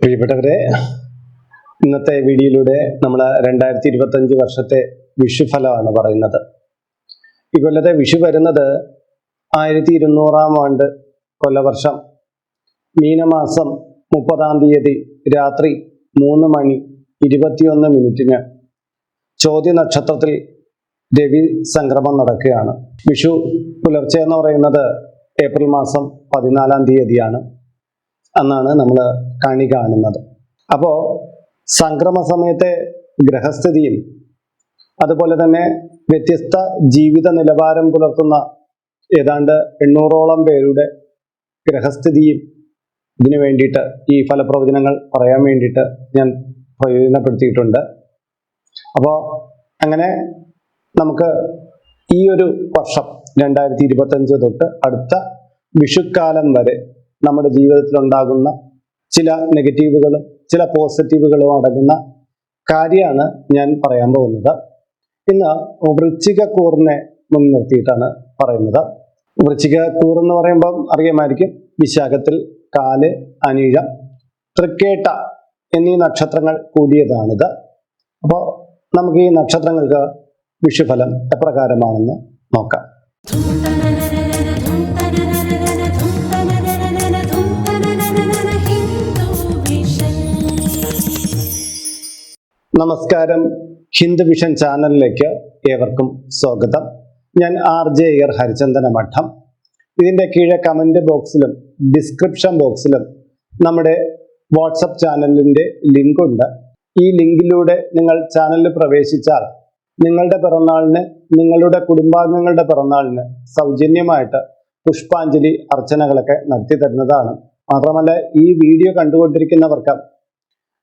പ്രിയപ്പെട്ടവരെ ഇന്നത്തെ വീഡിയോയിലൂടെ നമ്മൾ രണ്ടായിരത്തി ഇരുപത്തഞ്ച് വർഷത്തെ വിഷുഫലമാണ് പറയുന്നത്. ഈ കൊല്ലത്തെ വിഷു വരുന്നത് ആയിരത്തി ഇരുന്നൂറാം ആണ്ട് കൊല്ലവർഷം. മീനമാസം മുപ്പതാം തീയതി രാത്രി മൂന്ന് മണി ഇരുപത്തിയൊന്ന് മിനിറ്റിന് ചോദ്യ നക്ഷത്രത്തിൽ രവി സംക്രമം നടക്കുകയാണ്. വിഷു പുലർച്ചെ എന്ന് പറയുന്നത് ഏപ്രിൽ മാസം പതിനാലാം തീയതിയാണ്. എന്നാണ് നമ്മൾ കണി കാണുന്നത്. അപ്പോൾ സംക്രമ സമയത്തെ ഗ്രഹസ്ഥിതിയും അതുപോലെ തന്നെ വ്യത്യസ്ത ജീവിത നിലവാരം പുലർത്തുന്ന ഏതാണ്ട് എണ്ണൂറോളം പേരുടെ ഗ്രഹസ്ഥിതിയും ഇതിനു വേണ്ടിയിട്ട് ഈ ഫലപ്രവചനങ്ങൾ പറയാൻ വേണ്ടിയിട്ട് ഞാൻ പ്രയോജനപ്പെടുത്തിയിട്ടുണ്ട്. അപ്പോൾ അങ്ങനെ നമുക്ക് ഈ ഒരു വർഷം രണ്ടായിരത്തി ഇരുപത്തഞ്ച് തൊട്ട് അടുത്ത വിഷുക്കാലം വരെ നമ്മുടെ ജീവിതത്തിൽ ഉണ്ടാകുന്ന ചില നെഗറ്റീവുകളും ചില പോസിറ്റീവുകളും അടങ്ങുന്ന കാര്യമാണ് ഞാൻ പറയാൻ പോകുന്നത്. ഇന്ന് വൃശ്ചികക്കൂറിനെ മുൻനിർത്തിയിട്ടാണ് പറയുന്നത്. വൃശ്ചികക്കൂർ എന്ന് പറയുമ്പം അറിയാമായിരിക്കും വിശാഖത്തിൽ കാൽ അനീഴ തൃക്കേട്ട എന്നീ നക്ഷത്രങ്ങൾ കൂടിയതാണിത്. അപ്പോൾ നമുക്ക് ഈ നക്ഷത്രങ്ങൾക്ക് വിഷുഫലം എപ്രകാരമാണെന്ന് നോക്കാം. നമസ്കാരം. ഹിന്ദു വിഷൻ ചാനലിലേക്ക് ഏവർക്കും സ്വാഗതം. ഞാൻ ആർ ജെ ഇയർ ഹരിചന്ദന മഠം ഇതിന്റെ കീഴെ കമന്റ് ബോക്സിലും ഡിസ്ക്രിപ്ഷൻ ബോക്സിലും നമ്മുടെ വാട്സപ്പ് ചാനലിന്റെ ലിങ്കുണ്ട് ഈ ലിങ്കിലൂടെ നിങ്ങൾ ചാനലിൽ പ്രവേശിച്ചാൽ നിങ്ങളുടെ പിറന്നാളിന് നിങ്ങളുടെ കുടുംബാംഗങ്ങളുടെ പിറന്നാളിന് സൗജന്യമായിട്ട് പുഷ്പാഞ്ജലി അർച്ചനകളൊക്കെ നടത്തി തരുന്നതാണ്. മാത്രമല്ല ഈ വീഡിയോ കണ്ടുകൊണ്ടിരിക്കുന്നവർക്ക്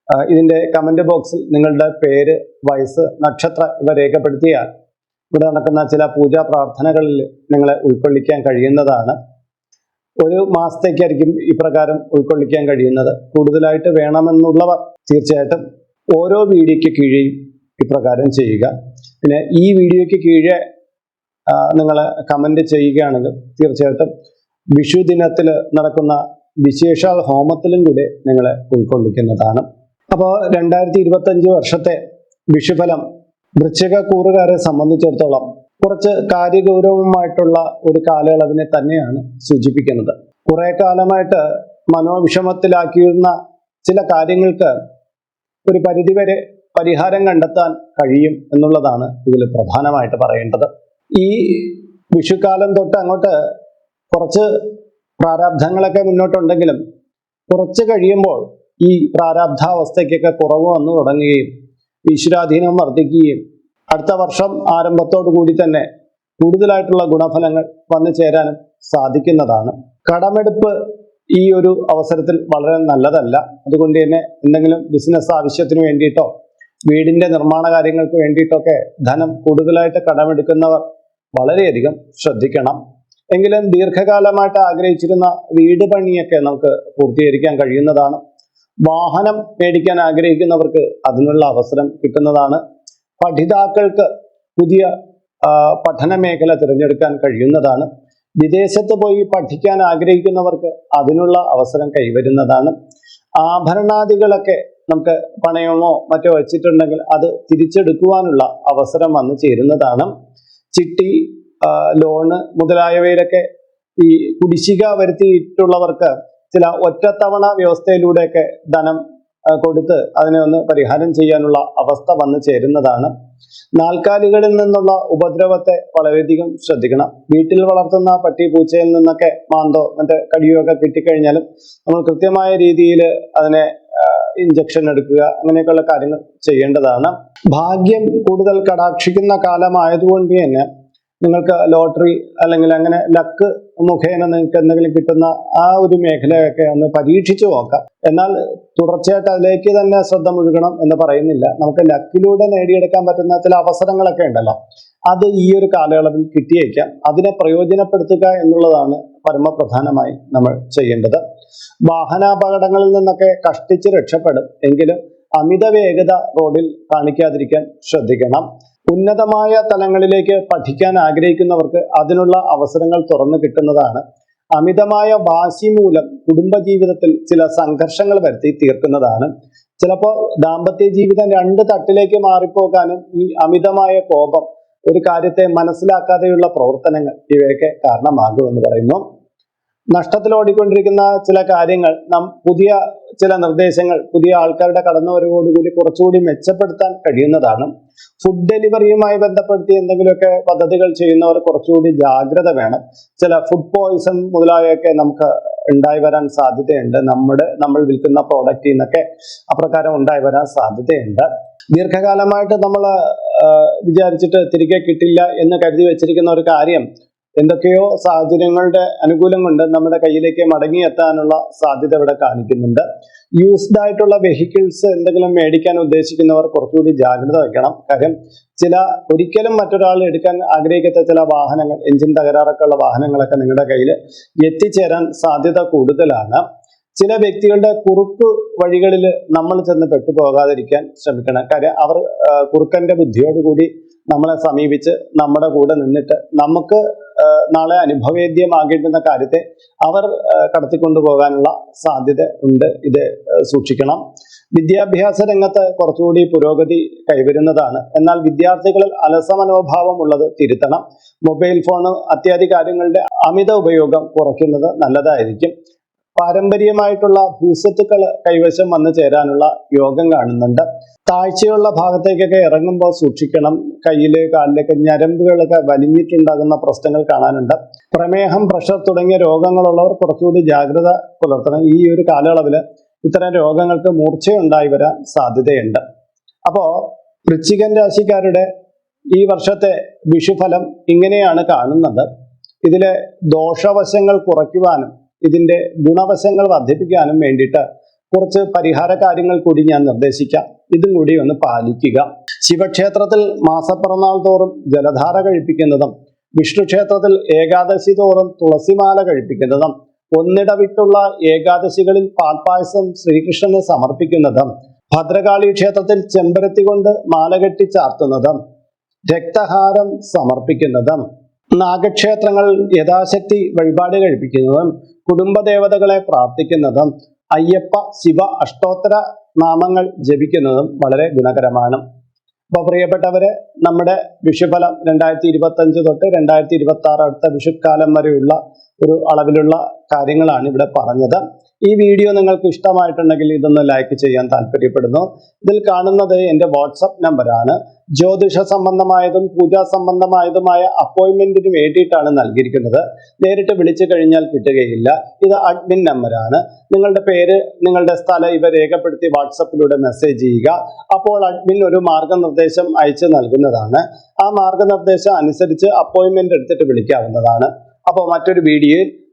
ആ, ഇതിന്റെ കമന്റ് ബോക്സിൽ നിങ്ങളുടെ പേര് വയസ്സ് നക്ഷത്രം ഇവ രേഖപ്പെടുത്തിയാൽ ഇവിടെ നടക്കുന്ന ചില പൂജാ പ്രാർത്ഥനകളിൽ നിങ്ങളെ ഉൾക്കൊള്ളിക്കാൻ കഴിയുന്നതാണ്. ഒരു മാസത്തേക്കായിരിക്കും ഇപ്രകാരം ഉൾക്കൊള്ളിക്കാൻ കഴിയുന്നത്. കൂടുതലായിട്ട് വേണമെന്നുള്ളവർ തീർച്ചയായിട്ടും ഓരോ വീഡിയോയ്ക്ക് കീഴിൽ ഇപ്രകാരം ചെയ്യുക. പിന്നെ ഈ വീഡിയോയ്ക്ക് കീഴെ നിങ്ങൾ കമന്റ് ചെയ്യുകയാണെങ്കിൽ തീർച്ചയായിട്ടും വിഷു ദിനത്തിൽ നടക്കുന്ന വിശേഷാൽ ഹോമത്തിലും കൂടെ നിങ്ങളെ ഉൾക്കൊള്ളിക്കുന്നതാണ്. അപ്പോൾ രണ്ടായിരത്തി ഇരുപത്തഞ്ച് വർഷത്തെ വിഷുഫലം വൃശ്ചിക കൂറുകാരെ സംബന്ധിച്ചിടത്തോളം കുറച്ച് കാര്യഗൗരവമായിട്ടുള്ള ഒരു കാലയളവിനെ തന്നെയാണ് സൂചിപ്പിക്കുന്നത്. കുറെ കാലമായിട്ട് മനോവിഷമത്തിലാക്കിയിരുന്ന ചില കാര്യങ്ങൾക്ക് ഒരു പരിധിവരെ പരിഹാരം കണ്ടെത്താൻ കഴിയും എന്നുള്ളതാണ് ഇതിൽ പ്രധാനമായിട്ട് പറയേണ്ടത്. ഈ വിഷുക്കാലം തൊട്ട് അങ്ങോട്ട് കുറച്ച് പ്രാരാബ്ധങ്ങളൊക്കെ മുന്നോട്ടുണ്ടെങ്കിലും കുറച്ച് കഴിയുമ്പോൾ ഈ പ്രാരാബ്ധാവസ്ഥയ്ക്കൊക്കെ കുറവ് വന്നു തുടങ്ങുകയും ഈശ്വരാധീനം വർദ്ധിക്കുകയും അടുത്ത വർഷം ആരംഭത്തോടു കൂടി തന്നെ കൂടുതലായിട്ടുള്ള ഗുണഫലങ്ങൾ വന്നു ചേരാനും സാധിക്കുന്നതാണ്. കടമെടുപ്പ് ഈ ഒരു അവസരത്തിൽ വളരെ നല്ലതല്ല. അതുകൊണ്ട് തന്നെ എന്തെങ്കിലും ബിസിനസ് ആവശ്യത്തിന് വേണ്ടിയിട്ടോ വീടിന്റെ നിർമ്മാണ കാര്യങ്ങൾക്ക് വേണ്ടിയിട്ടൊക്കെ ധനം കൂടുതലായിട്ട് കടമെടുക്കുന്നവർ വളരെയധികം ശ്രദ്ധിക്കണം. എങ്കിലും ദീർഘകാലമായിട്ട് ആഗ്രഹിച്ചിരുന്ന വീട് പണിയൊക്കെ നമുക്ക് പൂർത്തീകരിക്കാൻ കഴിയുന്നതാണ്. വാഹനം മേടിക്കാൻ ആഗ്രഹിക്കുന്നവർക്ക് അതിനുള്ള അവസരം കിട്ടുന്നതാണ്. പഠിതാക്കൾക്ക് പുതിയ പഠന മേഖല തിരഞ്ഞെടുക്കാൻ കഴിയുന്നതാണ്. വിദേശത്ത് പോയി പഠിക്കാൻ ആഗ്രഹിക്കുന്നവർക്ക് അതിനുള്ള അവസരം കൈവരുന്നതാണ്. ആഭരണാദികളൊക്കെ നമുക്ക് പണയമോ മറ്റോ വെച്ചിട്ടുണ്ടെങ്കിൽ അത് തിരിച്ചെടുക്കുവാനുള്ള അവസരം വന്നു ചേരുന്നതാണ്. ചിട്ടി ലോണ് മുതലായവയിലൊക്കെ ഈ കുടിശ്ശിക വരുത്തിയിട്ടുള്ളവർക്ക് ചില ഒറ്റത്തവണ വ്യവസ്ഥയിലൂടെയൊക്കെ ധനം കൊടുത്ത് അതിനെ ഒന്ന് പരിഹാരം ചെയ്യാനുള്ള അവസ്ഥ വന്നു ചേരുന്നതാണ്. നാൽക്കാലികളിൽ നിന്നുള്ള ഉപദ്രവത്തെ വളരെയധികം ശ്രദ്ധിക്കണം. വീട്ടിൽ വളർത്തുന്ന പട്ടി പൂച്ചയിൽ നിന്നൊക്കെ മാന്തോ മറ്റേ കടിയോ ഒക്കെ കിട്ടിക്കഴിഞ്ഞാലും നമ്മൾ കൃത്യമായ രീതിയിൽ അതിനെ ഇഞ്ചക്ഷൻ എടുക്കുക അങ്ങനെയൊക്കെയുള്ള കാര്യങ്ങൾ ചെയ്യേണ്ടതാണ്. ഭാഗ്യം കൂടുതൽ കടാക്ഷിക്കുന്ന കാലമായതുകൊണ്ട് തന്നെ നിങ്ങൾക്ക് ലോട്ടറി അല്ലെങ്കിൽ അങ്ങനെ ലക്ക് മുഖേന നിങ്ങൾക്ക് എന്തെങ്കിലും കിട്ടുന്ന ആ ഒരു മേഖലയൊക്കെ ഒന്ന് പരീക്ഷിച്ചു നോക്കാം. എന്നാൽ തുടർച്ചയായിട്ട് അതിലേക്ക് തന്നെ ശ്രദ്ധ മുഴുകണം എന്ന് പറയുന്നില്ല. നമുക്ക് ലക്കിലൂടെ നേടിയെടുക്കാൻ പറ്റുന്ന ചില അവസരങ്ങളൊക്കെ ഉണ്ടല്ലോ. അത് ഈ ഒരു കാലയളവിൽ കിട്ടിയേക്കാം. അതിനെ പ്രയോജനപ്പെടുത്തുക എന്നുള്ളതാണ് പരമപ്രധാനമായി നമ്മൾ ചെയ്യേണ്ടത്. വാഹനാപകടങ്ങളിൽ നിന്നൊക്കെ കഷ്ടിച്ച് രക്ഷപ്പെടും. എങ്കിലും അമിത വേഗത റോഡിൽ കാണിക്കാതിരിക്കാൻ ശ്രദ്ധിക്കണം. ഉന്നതമായ തലങ്ങളിലേക്ക് പഠിക്കാൻ ആഗ്രഹിക്കുന്നവർക്ക് അതിനുള്ള അവസരങ്ങൾ തുറന്നു കിട്ടുന്നതാണ്. അമിതമായ വാശി മൂലം കുടുംബജീവിതത്തിൽ ചില സംഘർഷങ്ങൾ വരുത്തി തീർക്കുന്നതാണ്. ചിലപ്പോൾ ദാമ്പത്യ ജീവിതം രണ്ട് തട്ടിലേക്ക് മാറിപ്പോകാനും ഈ അമിതമായ കോപം ഒരു കാര്യത്തെ മനസ്സിലാക്കാതെയുള്ള പ്രവർത്തനങ്ങൾ ഇവയൊക്കെ കാരണമാകുമെന്ന് പറയുന്നു. നഷ്ടത്തിൽ ഓടിക്കൊണ്ടിരിക്കുന്ന ചില കാര്യങ്ങൾ നാം പുതിയ ചില നിർദ്ദേശങ്ങൾ പുതിയ ആൾക്കാരുടെ കടന്നുവരവോടുകൂടി കുറച്ചുകൂടി മെച്ചപ്പെടുത്താൻ കഴിയുന്നതാണ്. ഫുഡ് ഡെലിവറിയുമായി ബന്ധപ്പെടുത്തി എന്തെങ്കിലുമൊക്കെ പദ്ധതികൾ ചെയ്യുന്നവർ കുറച്ചുകൂടി ജാഗ്രത വേണം. ചില ഫുഡ് പോയിസൺ മുതലായൊക്കെ നമുക്ക് ഉണ്ടായി വരാൻ സാധ്യതയുണ്ട്. നമ്മുടെ നമ്മൾ വിൽക്കുന്ന പ്രോഡക്റ്റിൽ നിന്നൊക്കെ അപ്രകാരം ഉണ്ടായി വരാൻ സാധ്യതയുണ്ട്. ദീർഘകാലമായിട്ട് നമ്മൾ വിചാരിച്ചിട്ട് തിരികെ കിട്ടില്ല എന്ന് കരുതി വെച്ചിരിക്കുന്ന ഒരു കാര്യം എന്തൊക്കെയോ സാഹചര്യങ്ങളുടെ അനുകൂലം കൊണ്ട് നമ്മുടെ കയ്യിലേക്ക് മടങ്ങിയെത്താനുള്ള സാധ്യത ഇവിടെ കാണിക്കുന്നുണ്ട്. യൂസ്ഡ് ആയിട്ടുള്ള വെഹിക്കിൾസ് എന്തെങ്കിലും മേടിക്കാൻ ഉദ്ദേശിക്കുന്നവർ കുറച്ചുകൂടി ജാഗ്രത വയ്ക്കണം. കാരണം ചില ഒരിക്കലും മറ്റൊരാൾ എടുക്കാൻ ആഗ്രഹിക്കാത്ത ചില വാഹനങ്ങൾ എഞ്ചിൻ തകരാറൊക്കെ ഉള്ള വാഹനങ്ങളൊക്കെ നിങ്ങളുടെ കയ്യിൽ എത്തിച്ചേരാൻ സാധ്യത കൂടുതലാണ്. ചില വ്യക്തികളുടെ കുറുക്ക് വഴികളിൽ നമ്മൾ ചെന്ന് പെട്ടുപോകാതിരിക്കാൻ ശ്രമിക്കണം. കാര്യം അവർ കുറുക്കന്റെ ബുദ്ധിയോടുകൂടി നമ്മളെ സമീപിച്ച് നമ്മുടെ കൂടെ നിന്നിട്ട് നമുക്ക് നാളെ അനുഭവേദ്യമാകേണ്ടുന്ന കാര്യത്തെ അവർ കടത്തിക്കൊണ്ടു പോകാനുള്ള സാധ്യത ഉണ്ട്. ഇത് സൂക്ഷിക്കണം. വിദ്യാഭ്യാസ രംഗത്ത് കുറച്ചുകൂടി പുരോഗതി കൈവരുന്നതാണ്. എന്നാൽ വിദ്യാർത്ഥികളിൽ അലസമനോഭാവം ഉള്ളത് തിരുത്തണം. മൊബൈൽ ഫോൺ അത്യാദി കാര്യങ്ങളുടെ അമിത ഉപയോഗം കുറയ്ക്കുന്നത് നല്ലതായിരിക്കും. പാരമ്പര്യമായിട്ടുള്ള ഭൂസ്വത്തുക്കൾ കൈവശം വന്നു ചേരാനുള്ള യോഗം കാണുന്നുണ്ട്. താഴ്ചയുള്ള ഭാഗത്തേക്കൊക്കെ ഇറങ്ങുമ്പോൾ സൂക്ഷിക്കണം. കയ്യിൽ കാലിലൊക്കെ ഞരമ്പുകളൊക്കെ വലിഞ്ഞിട്ടുണ്ടാകുന്ന പ്രശ്നങ്ങൾ കാണാനുണ്ട്. പ്രമേഹം പ്രഷർ തുടങ്ങിയ രോഗങ്ങളുള്ളവർ കുറച്ചുകൂടി ജാഗ്രത പുലർത്തണം. ഈ ഒരു കാലയളവിൽ ഇത്തരം രോഗങ്ങൾക്ക് മൂർച്ചയുണ്ടായി വരാൻ സാധ്യതയുണ്ട്. അപ്പോ വൃശ്ചികൻ രാശിക്കാരുടെ ഈ വർഷത്തെ വിഷുഫലം ഇങ്ങനെയാണ് കാണുന്നത്. ഇതിലെ ദോഷവശങ്ങൾ കുറയ്ക്കുവാനും ഇതിന്റെ ഗുണവശങ്ങൾ വർദ്ധിപ്പിക്കാനും വേണ്ടിയിട്ട് കുറച്ച് പരിഹാര കാര്യങ്ങൾ കൂടി ഞാൻ നിർദ്ദേശിക്കാം. ഇതും കൂടി ഒന്ന് പാലിക്കുക. ശിവക്ഷേത്രത്തിൽ മാസപ്പിറന്നാൾ തോറും ജലധാര കഴിപ്പിക്കുന്നതും വിഷ്ണുക്ഷേത്രത്തിൽ ഏകാദശി തോറും തുളസിമാല കഴിപ്പിക്കുന്നതും ഒന്നിടവിട്ടുള്ള ഏകാദശികളിൽ പാൽപായസം ശ്രീകൃഷ്ണന് സമർപ്പിക്കുന്നതും ഭദ്രകാളി ക്ഷേത്രത്തിൽ ചെമ്പരത്തി കൊണ്ട് മാല കെട്ടി ചാർത്തുന്നതും രക്തഹാരം സമർപ്പിക്കുന്നതും നാഗക്ഷേത്രങ്ങൾ യഥാശക്തി വഴിപാട് കഴിപ്പിക്കുന്നതും കുടുംബദേവതകളെ പ്രാർത്ഥിക്കുന്നതും അയ്യപ്പ ശിവ അഷ്ടോത്തര നാമങ്ങൾ ജപിക്കുന്നതും വളരെ ഗുണകരമാണ്. അപ്പോൾ പ്രിയപ്പെട്ടവരെ നമ്മുടെ വിഷുഫലം രണ്ടായിരത്തി ഇരുപത്തി അഞ്ച് തൊട്ട് രണ്ടായിരത്തി ഇരുപത്തി ആറ് അടുത്ത വിഷുക്കാലം വരെയുള്ള ഒരു അളവിലുള്ള കാര്യങ്ങളാണ് ഇവിടെ പറഞ്ഞത്. ഈ വീഡിയോ നിങ്ങൾക്ക് ഇഷ്ടമായിട്ടുണ്ടെങ്കിൽ ഇതൊന്ന് ലൈക്ക് ചെയ്യാൻ താല്പര്യപ്പെടുന്നു. ഇതിൽ കാണുന്നത് എന്റെ വാട്സപ്പ് നമ്പറാണ് ജ്യോതിഷ സംബന്ധമായതും പൂജാ സംബന്ധമായതുമായ അപ്പോയിന്റ്മെന്റിന് വേണ്ടിയിട്ടാണ് നൽകിയിരിക്കുന്നത്. നേരിട്ട് വിളിച്ചു കഴിഞ്ഞാൽ കിട്ടുകയില്ല. ഇത് അഡ്മിൻ നമ്പറാണ് നിങ്ങളുടെ പേര് നിങ്ങളുടെ സ്ഥലം ഇവ രേഖപ്പെടുത്തി വാട്സപ്പിലൂടെ മെസ്സേജ് ചെയ്യുക. അപ്പോൾ അഡ്മിൻ ഒരു മാർഗനിർദ്ദേശം അയച്ചു നൽകുന്നതാണ്. ആ മാർഗനിർദ്ദേശം അനുസരിച്ച് അപ്പോയിന്റ്മെന്റ് എടുത്തിട്ട് വിളിക്കാവുന്നതാണ്. അപ്പോൾ മറ്റൊരു വീഡിയോയിൽ